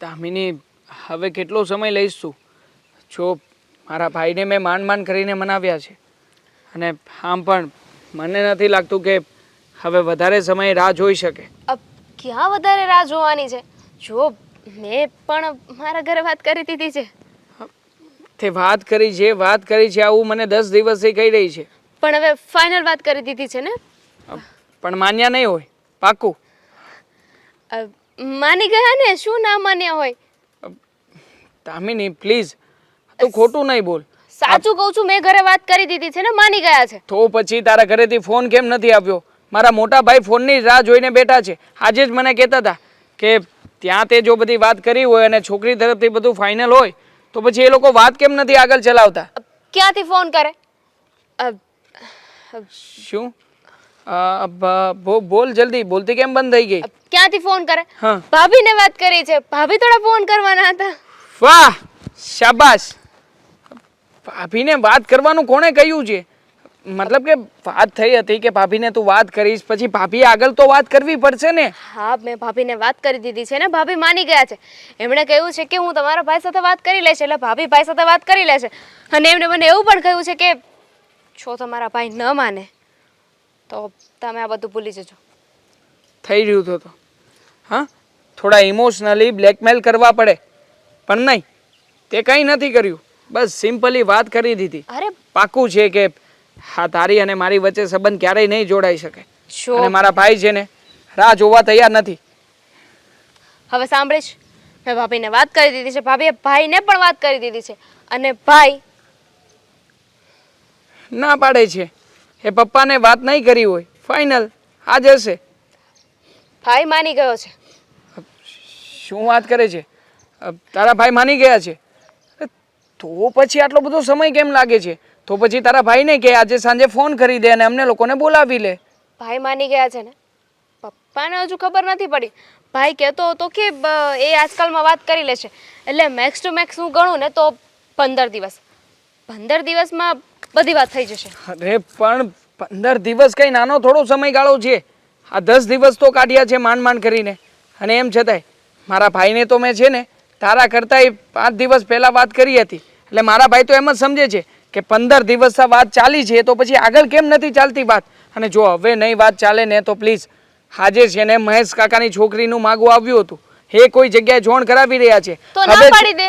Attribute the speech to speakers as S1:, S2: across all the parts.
S1: દામિની હવે કેટલો સમય લઈશું? જો મારા ભાઈને મેં માંડ માંડ કરીને મનાવ્યા છે. અને આમ પણ મને નથી લાગતું કે હવે વધારે સમય રાહ જોઈ શકે.
S2: અબ ક્યાં વધારે રાહ જોવાની છે? જો મેં પણ મારા ઘરે વાત કરી દીધી છે.
S1: તે વાત કરી છે વાત કરી છે આવું મને દસ દિવસથી કહી રહી છે.
S2: પણ હવે ફાઇનલ વાત કરી દીધી છે ને?
S1: પણ માન્યા નહીં હોય. પાક્કું
S2: અ, માની ગયા ને? શું ના માન્યા હોય?
S1: તામિની પ્લીઝ તું ખોટું નહીં બોલ.
S2: સાચું કહું છું મેં ઘરે વાત કરી દીધી છે ને માની ગયા છે.
S1: તો પછી તારા ઘરેથી ફોન કેમ નથી આવ્યો? મારા મોટા ભાઈ ફોનની રાહ જોઈને બેઠા છે. આજે જ મને કહેતા હતા કે ત્યાં તે જો બધી વાત કરી હોય અને છોકરી તરફથી બધું ફાઇનલ હોય તો પછી એ લોકો વાત કેમ નથી આગળ ચલાવતા?
S2: ક્યાંથી ફોન કરે?
S1: શું? અ, બ- બો- બોલ જલ્દી. બોલતી કેમ બંધ થઈ ગઈ?
S2: ક્યાંથી ફોન કરે?
S1: હા.
S2: ભાભીને વાત કરી છે. ભાભી થોડા ફોન કરવાના હતા.
S1: વાહ શાબાશ. ભાભીને વાત કરવાનું કોણે કહ્યું છે? મતલબ કે વાત થઈ હતી કે ભાભીને તું વાત કરીશ પછી ભાભી આગળ તો વાત કરવી પડશે ને?
S2: હા મેં ભાભીને વાત કરી દીધી છે ને. ભાભી માની ગયા છે. એમણે કહ્યું છે કે હું તમારા ભાઈ સાથે વાત કરી લઈશ એટલે ભાભી ભાઈ સાથે વાત કરી લેશે. અને એમણે મને એવું પણ કહ્યું છે કે જો તમારા ભાઈ ન માને. તો તમે આ બધું ભૂલી જજો.
S1: થઈ રહ્યું તો તો. હા? થોડા ઇમોશનલી બ્લેકમેલ કરવા પડે. પણ નહીં. તે કંઈ નથી કર્યું. બસ સિમ્પલી વાત કરી દીધી.
S2: અરે
S1: પાક્કું છે કે હા તારી અને મારી વચ્ચે સંબંધ ક્યારેય નહીં જોડાઈ શકે. અને મારા ભાઈ છે ને રાહ જોવા તૈયાર નથી.
S2: હવે સાંભળીશ. મેં ભાભીને વાત કરી દીધી છે. ભાભીએ ભાઈને પણ વાત કરી દીધી છે. અને ભાઈ
S1: ના પાડે છે. એ પપ્પાને વાત નહીં કરી હોય. ફાઇનલ આ હશે
S2: ભાઈ માની ગયો છે.
S1: શું વાત કરે છે? તારા ભાઈ માની ગયા છે? તો પછી આટલો બધો સમય કેમ લાગે છે? તો પછી તારા ભાઈને કે આજે સાંજે ફોન કરી દે અને અમને લોકોને બોલાવી લે.
S2: ભાઈ માની ગયા છે ને? પપ્પાને હજુ ખબર નથી પડી. ભાઈ કહેતો હતો કે એ આજકાલમાં વાત કરી લેશે એટલે મેક્સ ટુ મેક્સ હું ગણું ને તો પંદર દિવસ. પંદર દિવસમાં બધી વાત થઈ જશે.
S1: અરે પણ પંદર દિવસ કઈ નાનો થોડો સમયગાળો છે. આ દસ દિવસ તો કાઢ્યા છે માંડ માંડ કરીને. અને એમ છતાંય મારા ભાઈને તો મેં છે ને તારા કરતાંય પાંચ દિવસ પહેલાં વાત કરી હતી. એટલે મારા ભાઈ તો એમ જ સમજે છે કે પંદર દિવસ વાત ચાલી છે તો પછી આગળ કેમ નથી ચાલતી વાત? અને જો હવે નહીં વાત ચાલે ને તો પ્લીઝ આજે છે ને મહેશ કાકાની છોકરીનું માગવું આવ્યું હતું. એ કોઈ જગ્યાએ જોણ કરાવી રહ્યા છે.
S2: તો ના પાડી દે.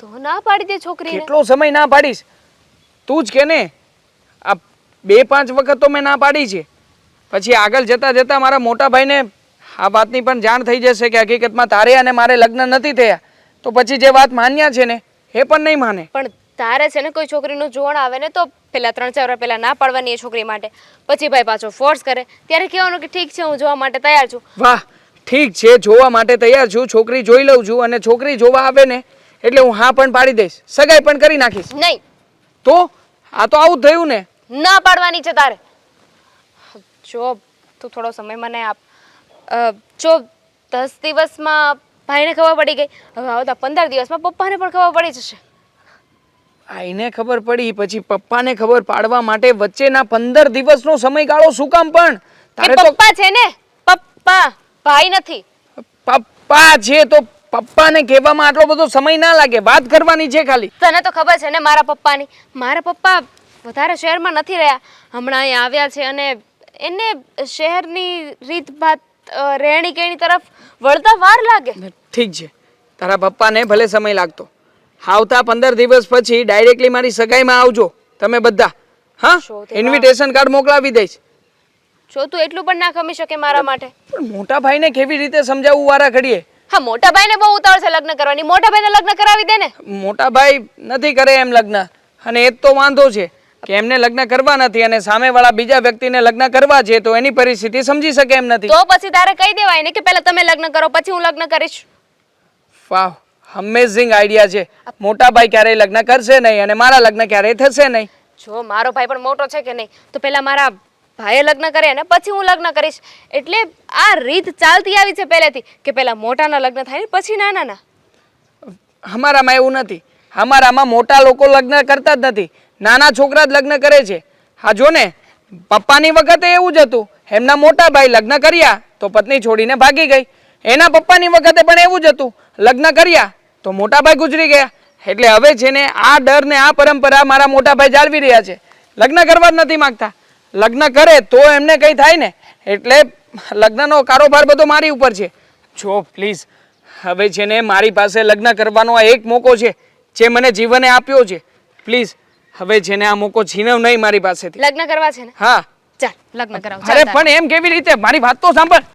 S2: તો ના પાડી દે છોકરીને.
S1: કેટલો સમય ના પાડીશ? તું જ કે ને આ બે પાંચ વખત તો મેં ના પાડી છે. પછી આગળ જતાં જતાં મારા મોટા ભાઈને આ વાતની પણ જાણ થઈ જશે કે હકીકતમાં તારે અને મારે લગ્ન નથી થયા. તો પછી જે વાત માન્યા છે ને એ પણ નહીં માને.
S2: પણ તારે છે ને કોઈ છોકરીનું જોણ આવે ને તો પેલા ત્રણ ચાર વાર પહેલા ના પાડવાની એ છોકરી માટે. પછી ભાઈ પાછો ફોર્સ કરે. ત્યારે કહેવાનું કે ઠીક છે હું જોવા માટે તૈયાર છું.
S1: વાહ ઠીક છે જોવા માટે તૈયાર છું છોકરી જોઈ લઉં છું અને છોકરી જોવા આવે ને એટલે હું હા પણ પાડી દઈશ. સગાઈ પણ કરી નાખીશ.
S2: નહીં
S1: તો? આ તો આવું થયું ને.
S2: ના પાડવાની છે તારે. જો તું થોડો સમય મને આપ. જો દસ દિવસમાં ભાઈને ખબર પડી ગઈ. હવે આવતા પંદર દિવસમાં પપ્પાને પણ ખબર પડી જશે.
S1: આઈને ખબર પડી પછી પપ્પાને ખબર પાડવા માટે વચ્ચેના પંદર દિવસનો સમયગાળો શું કામ પણ? તારે તો
S2: પપ્પા છે ને. પપ્પા ભાઈ નથી.
S1: પપ્પા છે તો પપ્પાને કહેવામાં આટલો બધો સમય ના લાગે. વાત કરવાની છે ખાલી.
S2: તને તો ખબર છે ને મારા પપ્પાની. મારા પપ્પા વધારે શહેરમાં નથી રહ્યા. હમણાં અહીંયા આવ્યા છે અને એને શહેરની રીત ભાત રહેણી કેણી તરફ વળતા વાર લાગે.
S1: ઠીક છે. તારા પપ્પાને ભલે સમય લાગતો. આવતા પંદર દિવસ પછી ડાયરેક્ટલી મારી સગાઈમાં આવજો. તમે બધા. હા? ઇન્વિટેશન કાર્ડ મોકલાવી દઈશ.
S2: જો તું એટલું પણ ના ખમી શકે મારા માટે?
S1: પણ મોટા ભાઈને કેવી રીતે સમજાવવું વારા ઘડીએ?
S2: હા મોટા ભાઈને બહુ ઉતાવળ છે લગ્ન કરવાની. મોટા ભાઈને લગ્ન કરાવી દે ને.
S1: મોટા ભાઈ નથી કરે એમ લગ્ન. અને એ તો વાંધો છે કે એમને લગ્ન કરવા નથી અને સામેવાળા બીજા વ્યક્તિને લગ્ન કરવા છે તો એની પરિસ્થિતિ સમજી શકે એમ નથી.
S2: તો પછી તારે કહી દેવાય ને કે પહેલા તમે લગ્ન કરો પછી હું લગ્ન કરીશ.
S1: વાહ અમેઝિંગ આઈડિયા છે. મોટા ભાઈ ક્યારેય લગ્ન કરશે નહીં અને મારા લગ્ન ક્યારેય થશે નહીં.
S2: જો મારો ભાઈ પણ મોટો છે કે નહીં તો પહેલા મારા ભાઈએ લગ્ન કરે અને પછી હું લગ્ન કરીશ. એટલે આ રીત ચાલતી આવી છે પહેલેથી કે પહેલા મોટાના લગ્ન થાય ને પછી નાનાના.
S1: અમારામાં એવું નથી. અમારામાં મોટા લોકો લગ્ન કરતા જ નથી. નાના છોકરા જ લગ્ન કરે છે. હા જો ને, પપ્પાની વખતે એવું જ હતું. એમના મોટા ભાઈ લગ્ન કર્યા તો પત્ની છોડીને ભાગી ગઈ. એના પપ્પાની વખતે પણ એવું જ હતું. લગ્ન કર્યા તો મોટા ભાઈ ગુજરી ગયા. એટલે હવે છે ને આ ડર ને આ પરંપરા મારા મોટા ભાઈ જાળવી રહ્યા છે. લગ્ન કરવા જ નથી માંગતા. લગ્ન કરે તો એમને કંઈ થાય ને? એટલે લગ્નનો કારોબાર બધો મારી ઉપર છે. જો પ્લીઝ હવે છે ને મારી પાસે લગ્ન કરવાનો આ એક મોકો છે જે મને જીવને આપ્યો છે. પ્લીઝ હવે છે ને આ મોકો છીનવ નહીં મારી પાસેથી.
S2: લગ્ન કરવા છે ને?
S1: હા.
S2: ચાલ લગ્ન કરાવ.
S1: અરે પણ એમ કેવી રીતે? મારી વાત તો સાંભળ.